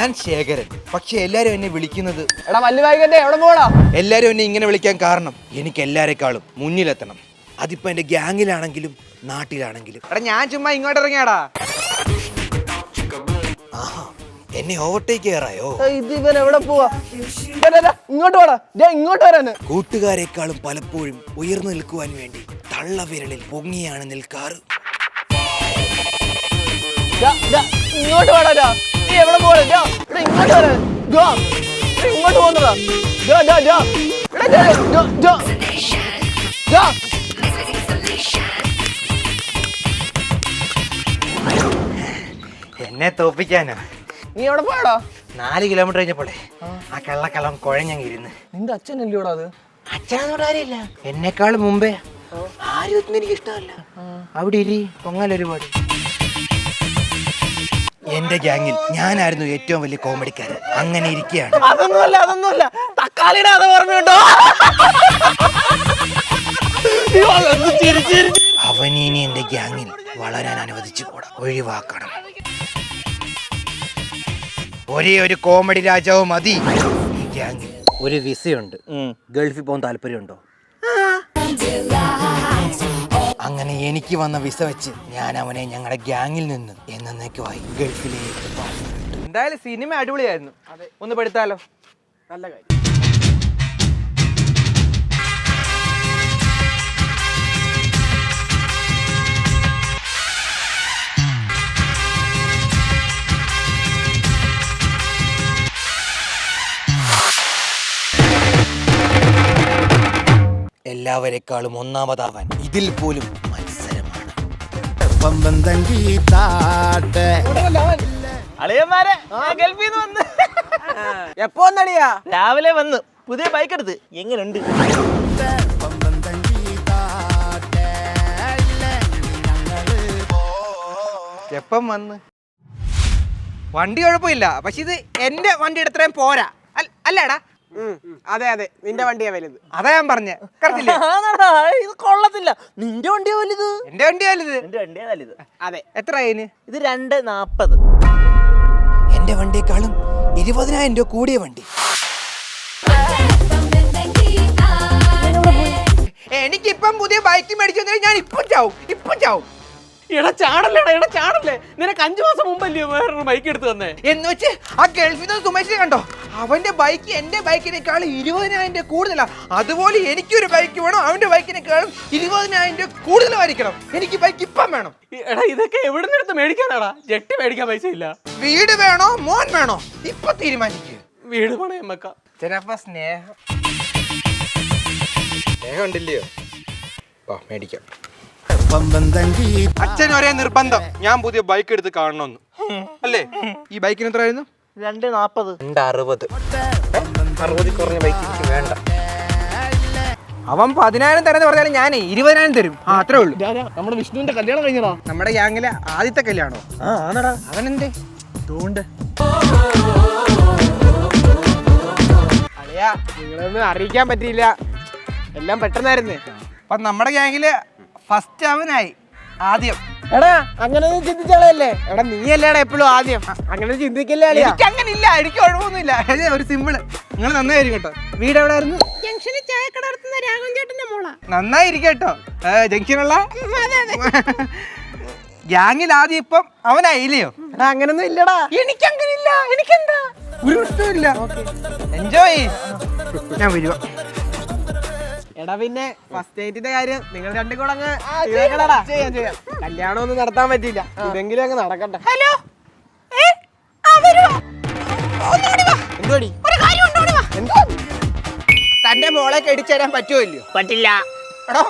ഞാൻ ശേഖരൻ. പക്ഷെ എല്ലാരും എന്നെ വിളിക്കുന്നത് എടാ എവിടെ പോടാ എല്ലാരും എന്നെ ഇങ്ങനെ വിളിക്കാൻ കാരണം എനിക്ക് എല്ലാരെക്കാളും മുന്നിലെത്തണം. അതിപ്പോ എന്റെ ഗ്യാങ്ങിലാണെങ്കിലും നാട്ടിലാണെങ്കിലും. എടാ ഞാൻ ചുമ്മാ ഇങ്ങോട്ട് ഇറങ്ങിയാടാ. ആഹാ എന്നെ ഓവർടേക്ക് ചെയ്യാറായോ? ഇത് ഇവൻ എവിടെ പോവാ? ഇങ്ങോട്ട് പോടാ ദേ ഇങ്ങോട്ട് വരാന് കൂട്ടുകാരെക്കാളും പലപ്പോഴും ഉയർന്നു നിൽക്കുവാൻ വേണ്ടി തള്ളവിരലിൽ പൊങ്ങിയാണ് നിൽക്കാറ്. ദാ, ദാ, ഇങ്ങോട്ട് വാടാ ദാ. നീ എവിടെ പോടാ ഇങ്ങോട്ട് വരാൻ. ഇങ്ങോട്ട് പോകുന്നതാ. എന്നെ തോപ്പിക്കാനോ. നീ എവിടെ പോയടാ? നാല് കിലോമീറ്റർ കഴിഞ്ഞപ്പോളേ ആ. കള്ളക്കള്ളം കുഴഞ്ഞങ്ങിരുന്ന്. നിന്റെ അച്ഛനല്ലയോടാ അത്? അച്ഛനോട് ആരില്ല എന്നെക്കാളും മുമ്പേ. ആരും എനിക്ക് ഇഷ്ടമല്ല അവിടെ ഇരി പൊങ്ങലൊരുപാട് എന്റെ ഗ്യാങ്ങിൽ ഞാനായിരുന്നു ഏറ്റവും വലിയ കോമഡിക്കാരൻ. അങ്ങനെ ഇരിക്കുകയാണ്. അതൊന്നുമല്ല അതൊന്നുമല്ല. തക്കാളിയുടെ അത് ഓർമ്മയുണ്ടോ അവനീനി എന്റെ ഗ്യാങ്ങിൽ വളരാൻ അനുവദിച്ചു കൂടാ ഒഴിവാക്കണം. ഒരേ ഒരു കോമഡി രാജാവ് മതി. ഈ ഗ്യാങ്ങിൽ ഒരു വിസയുണ്ട്. ഗൾഫിൽ പോകാൻ താല്പര്യമുണ്ടോ? അങ്ങനെ എനിക്ക് വന്ന വിസ വെച്ച് ഞാൻ അവനെ ഞങ്ങളുടെ ഗ്യാങ്ങിൽ നിന്ന് എന്നേക്കുമായി ഗൾഫിലേക്ക് എന്തായാലും സിനിമ അടിപൊളിയായിരുന്നു. ഒന്ന് പെടുത്താലോ നല്ല കാര്യം. എല്ലാവരെക്കാളും ഒന്നാമതാവാൻ ഇതിൽ പോലും മത്സരമാണ്. അളിയന്മാരെ ഗൾഫിൽ നിന്ന് വന്ന്. എപ്പോ വന്നടിയാ? രാവിലെ വന്ന് പുതിയ ബൈക്ക് എടുത്ത്. എങ്ങനെയുണ്ട് എപ്പം വന്ന്? വണ്ടി കുഴപ്പമില്ല. പക്ഷെ ഇത് എന്റെ വണ്ടിയുടെ അത്രയും പോരാ. അല്ലടാ അല്ലേടാ. അതെ അതെ. നിന്റെ വണ്ടിയാ വലുത്. അതാ ഞാൻ പറഞ്ഞ. കറക്റ്റില്ലേ? ഇത് കൊള്ളത്തില്ല. നിന്റെ വണ്ടിയാ വലുത്? എന്റെ വണ്ടിയാ വലുത്. എന്റെ വണ്ടിയാ വലുത്. അതെ. എത്ര അതിന് ഇത് രണ്ട് നാപ്പത്. എന്റെ വണ്ടിയേക്കാളും ഇരുപതിനായിരം രൂപ കൂടിയ വണ്ടി. എനിക്കിപ്പം പുതിയ ബൈക്ക് മേടിച്ചു ഞാൻ ഇപ്പം ചാവും. ഇപ്പം ചാവും. എടാ ചാടല്ലേടാ എടാ ചാടല്ലേ? നിനക്ക് അഞ്ചു മാസം മുമ്പല്ലേ വേറൊരു ബൈക്ക് എടുത്ത് തന്നേ? എന്ന് വെച്ച് ആ ഗൾഫിൽ നിന്ന് സുമേഷിനെ കണ്ടോ? അവന്റെ ബൈക്ക് എന്റെ ബൈക്കിനേക്കാൾ ഇരുപതിനായിരം രൂപ കൂടുതലാ. അതുപോലെ എനിക്കൊരു ബൈക്ക് വേണം അവന്റെ ബൈക്കിനേക്കാൾ ഇരുപതിനായിരം രൂപ കൂടുതലായിരിക്കണം. എനിക്ക് ബൈക്ക് ഇപ്പം വേണം. എടാ ഇതൊക്കെ എവിടെ നിന്ന് എടുത്ത് മേടിക്കാനാടാ? ജെട്ടി മേടിക്കാൻ പൈസ ഇല്ല. വീട് വേണോ മോൻ വേണോ? ഇപ്പൊ തീരുമാനിക്കുക വീട് പണയം വെക്കാം. ചിലപ്പോ സ്നേഹം. സ്നേഹം ഉണ്ടില്ലയോ? മേടിക്കാം. അച്ഛൻ ഒരേ നിർബന്ധം. ഞാൻ പുതിയ ബൈക്ക് എടുത്ത് കാണണമെന്ന്. അല്ലേ? ഈ ബൈക്കിന് എത്രയായിരുന്നു? രണ്ട് നാപ്പത്. രണ്ട് അറുപത് അറുപതിൽ കുറഞ്ഞ ബൈക്ക് എനിക്ക് വേണ്ട. അവൻ പതിനായിരം തരാന്ന് പറഞ്ഞാലും ഞാൻ ഇരുപതിനായിരം തരും. ആ അത്രേ ഉള്ളൂ. നമ്മുടെ വിഷ്ണുവിന്റെ കല്യാണം കഴിഞ്ഞോ നമ്മുടെ ഗ്യാങ്ങിലെ ആദ്യത്തെ കല്യാണോ? ആ ആണടാ. അവനെന്തേ? തോണ്ട് അളിയാ നിങ്ങളൊന്നും അറിയിക്കാൻ പറ്റിയില്ല. എല്ലാം പെട്ടെന്നായിരുന്നേ. അപ്പൊ നമ്മുടെ ഗ്യാങ്ങിൽ ഫസ്റ്റ് അവനായി ആദ്യം. എടാ അങ്ങനെ ചിന്തിച്ചാളല്ലേ എടാ നീ അല്ലേടാ എപ്പോഴും ആദ്യം. അങ്ങനെ ചിന്തിക്കല്ലേ എനിക്ക് അങ്ങനെ ഇല്ല എനിക്ക് കുഴപ്പമൊന്നുമില്ല ഇത് ഒരു സിമ്പിൾ നിങ്ങൾ നന്നായിരിക്കും കേട്ടോ. വീട് എവിടെ ആയിരുന്നു ജംഗ്ഷനിൽ ചായക്കട നടത്തുന്ന രാഘവൻ ചേട്ടന്റെ മോളാ. നന്നായിരിക്കും കേട്ടോ. ജംഗ്ഷനുള്ള ഗ്യാങ്ങിൽ ആദ്യം ഇപ്പം അവനായില്ലയോ? എടാ അങ്ങനൊന്നും ഇല്ലടാ. എനിക്ക് അങ്ങനെ ഇല്ല എനിക്കെന്താ? ഒരു പ്രശ്നമില്ല എൻജോയ് ഞാൻ വരുവാ. എടാ പിന്നെ ഫസ്റ്റ് നൈറ്റിന്റെ കാര്യം നിങ്ങൾ രണ്ടും കൂടെ അങ്ങ്. ചെയ്യാം ചെയ്യാം കല്യാണം ഒന്നും നടത്താൻ പറ്റില്ല ഇതെങ്കിലും അങ്ങ് നടക്കട്ടെ. ഹലോ? എന്തുവാടി? തന്റെ മോളെ കെടിച്ചു തരാൻ പറ്റുമോ ഇല്ലയോ? പറ്റില്ല. എടോ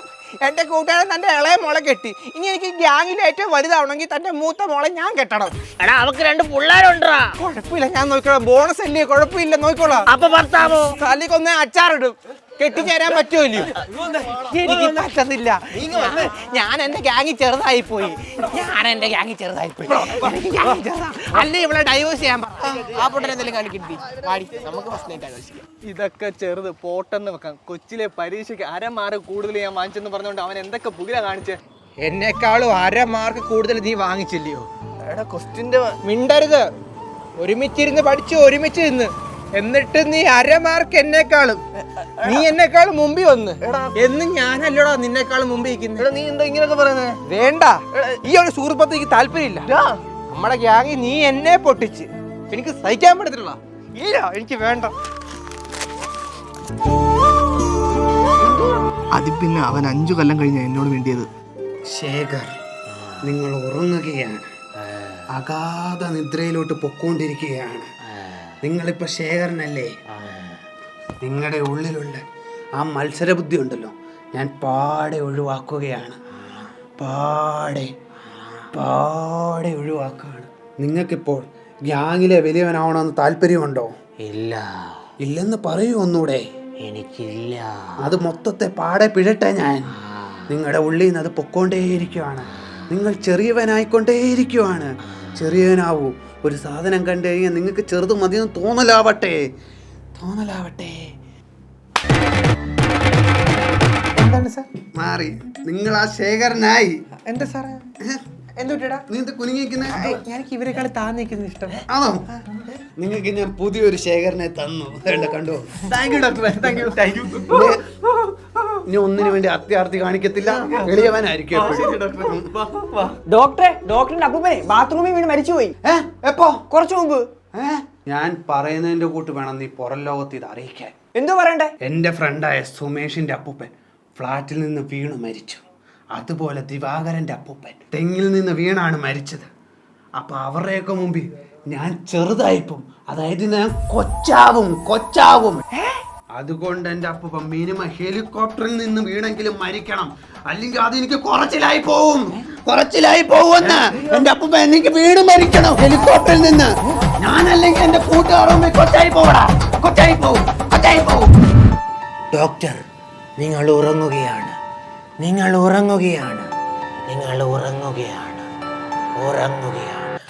എന്റെ കൂട്ടുകാരൻ തന്റെ ഇളയ മോളെ കെട്ടി. ഇനി എനിക്ക് ഗ്യാങ്ങിൽ ഏറ്റവും വലുതാവണമെങ്കിൽ തന്റെ മൂത്ത മോളെ ഞാൻ കെട്ടണം. എടാ അവക്ക് രണ്ട് പിള്ളേരുണ്ടാ കുഴപ്പമില്ല ഞാൻ നോക്കിക്കോളാം. ബോണസ് അല്ലേ? കുഴപ്പമില്ല നോക്കിക്കോളാം. അപ്പൊ ഭർത്താവോ? കാലിക്കൊന്നേ അച്ചാറിടും. കെട്ടിച്ചേരാൻ പറ്റുമല്ലോ എനിക്ക് പറ്റുന്നില്ല ഞാൻ എന്റെ ഗ്യാങ്ങിൽ ചെറുതായി പോയി. ഞാൻ എന്റെ ഗ്യാങ്ങിൽ ചെറുതായി പോയി. അല്ല ഇവിടെ ഡൈവേഴ്സ് ചെയ്യാൻ. ആ പൊട്ടൻ എന്തെങ്കിലും കാണിക്കിട്ടി പാടി നമുക്ക് ഫസ്റ്റ് നൈറ്റ് ആഘോഷിക്കാം ഇതൊക്കെ ചെറുത് പോട്ടെന്ന് വെക്കാം. കൊച്ചിലെ പരീക്ഷയ്ക്ക് അരമാറ് കൂടുതൽ ഞാൻ വാങ്ങിച്ചെന്ന് പറഞ്ഞുകൊണ്ട് അവൻ എന്തൊക്കെ പുകില കാണിച്ചേ? എന്നെക്കാളും അര മാർക്ക് കൂടുതൽ നീ വാങ്ങിച്ചില്ലയോ? എടാ ക്വസ്റ്റിന്റെ മിണ്ടരുത്. ഒരുമിച്ചിരുന്ന് പഠിച്ചു ഒരുമിച്ച് നിന്ന് എന്നിട്ട് നീ അരമാർക്ക് എന്നെക്കാളും. നീ എന്നെക്കാൾ മുമ്പിൽ വന്ന്. എന്ന് ഞാനല്ലടാ നിന്നെക്കാൾ മുമ്പിൽ നീ എന്താ ഇങ്ങനെയൊക്കെ പറയുന്നത് വേണ്ട. ഈ ഒരു സുഹൃത്ത് എനിക്ക് താല്പര്യമില്ല. നമ്മുടെ ഗ്യാങ് നീ എന്നെ പൊട്ടിച്ച് എനിക്ക് സഹിക്കാൻ പറ്റത്തില്ല ഇല്ല എനിക്ക് വേണ്ട. അതിൽ പിന്നെ അവൻ അഞ്ചു കൊല്ലം കഴിഞ്ഞ എന്നോട് വേണ്ടിയത് ശേഖർ നിങ്ങൾ ഉറങ്ങുകയാണ്. അഗാധ നിദ്രയിലോട്ട് പൊക്കോണ്ടിരിക്കുകയാണ്. നിങ്ങളിപ്പോ ശേഖരനല്ലേ? നിങ്ങളുടെ ഉള്ളിലുള്ള ആ മത്സരബുദ്ധി ഉണ്ടല്ലോ ഞാൻ പാടെ ഒഴിവാക്കുകയാണ്. പാടെ പാടെ ഒഴിവാക്കുകയാണ്. നിങ്ങൾക്കിപ്പോൾ ഗ്യാങ്ങിലെ വലിയവനാവണമെന്ന് താല്പര്യമുണ്ടോ? ഇല്ല. ഇല്ലെന്ന് പറയൂ ഒന്നൂടെ. എനിക്കില്ല. അത് മൊത്തത്തെ പാടെ പിഴട്ടെ ഞാൻ. നിങ്ങളുടെ ഉള്ളിൽ നിന്ന് അത് പൊക്കോണ്ടേയിരിക്കുവാണ് നിങ്ങൾ ചെറിയവനായിക്കൊണ്ടേയിരിക്കുവാണ്. ചെറിയവനാവൂ. ഒരു സാധനം കണ്ടു കഴിഞ്ഞാൽ നിങ്ങൾക്ക് ചെറുത് മതിയെന്ന് തോന്നലാവട്ടെ. തോന്നലാവട്ടെ. എന്താണ് സാർ? മാറി. നിങ്ങൾ ആ ശേഖരനായി. എന്താ സാറേ? എന്തുട്ടാ നീ എന്ത് കുനിങ്ങിക്കുന്ന എനിക്ക് ഇവരെക്കാൾ താന്നിരിക്കുന്ന ഇഷ്ടം. ആണോ? നിങ്ങൾക്ക് ഞാൻ പുതിയൊരു ശേഖരനെ തന്നു. കണ്ടോ? താങ്ക് യു ഡോക്ടറെ താങ്ക് യു താങ്ക് യു ഇനി ഒന്നിനു വേണ്ടി അത്യാർത്ഥി കാണിക്കത്തില്ല. എളിയവനായിരിക്കും. ഡോക്ടറെ ഡോക്ടറിന്റെ അപ്പൂപ്പനെ ബാത്റൂമിൽ വീണ് മരിച്ചുപോയി. എപ്പോ? കുറച്ചു മുമ്പ്. ഏ? ഞാൻ പറയുന്നതിന്റെ കൂട്ട് വേണം നീ പുറം ലോകത്ത് ഇത് അറിയിക്കാൻ. എന്തോ പറയണ്ടേ? എന്റെ ഫ്രണ്ടായ സുമേഷിന്റെ അപ്പൂപ്പൻ ഫ്ലാറ്റിൽ നിന്ന് വീണു മരിച്ചു. അതുപോലെ ദിവാകരന്റെ അപ്പൂപ്പൻ തെങ്ങിൽ നിന്ന് വീണാണ് മരിച്ചത്. അപ്പൊ അവരുടെയൊക്കെ മുമ്പിൽ ഞാൻ ചെറുതായിപ്പും അതായത് ഞാൻ കൊച്ചാവും കൊച്ചാവും. അതുകൊണ്ട് എന്റെ അപ്പൂപ്പൻ മിനിമം ഹെലികോപ്റ്ററിൽ നിന്ന് വീണെങ്കിലും മരിക്കണം. അല്ലെങ്കിൽ അത് എനിക്ക് കുറച്ചിലായി പോവും. കുറച്ചിലായി പോവുമെന്ന് എന്റെ അപ്പൂപ്പ എനിക്ക് വീട് മരിക്കണം ഹെലികോപ്റ്ററിൽ നിന്ന്. ഞാനല്ലെങ്കിൽ എന്റെ കൂട്ടുകാരും കൊച്ചായി പോവടാ. കൊച്ചായി പോവും കൊച്ചായി പോവും. ഡോക്ടർ നിങ്ങൾ ഉറങ്ങുകയാണ്. നിങ്ങൾ ഉറങ്ങുകയാണ്. നിങ്ങൾ ഉറങ്ങുകയാണ്. ഉറങ്ങുകയാണ്.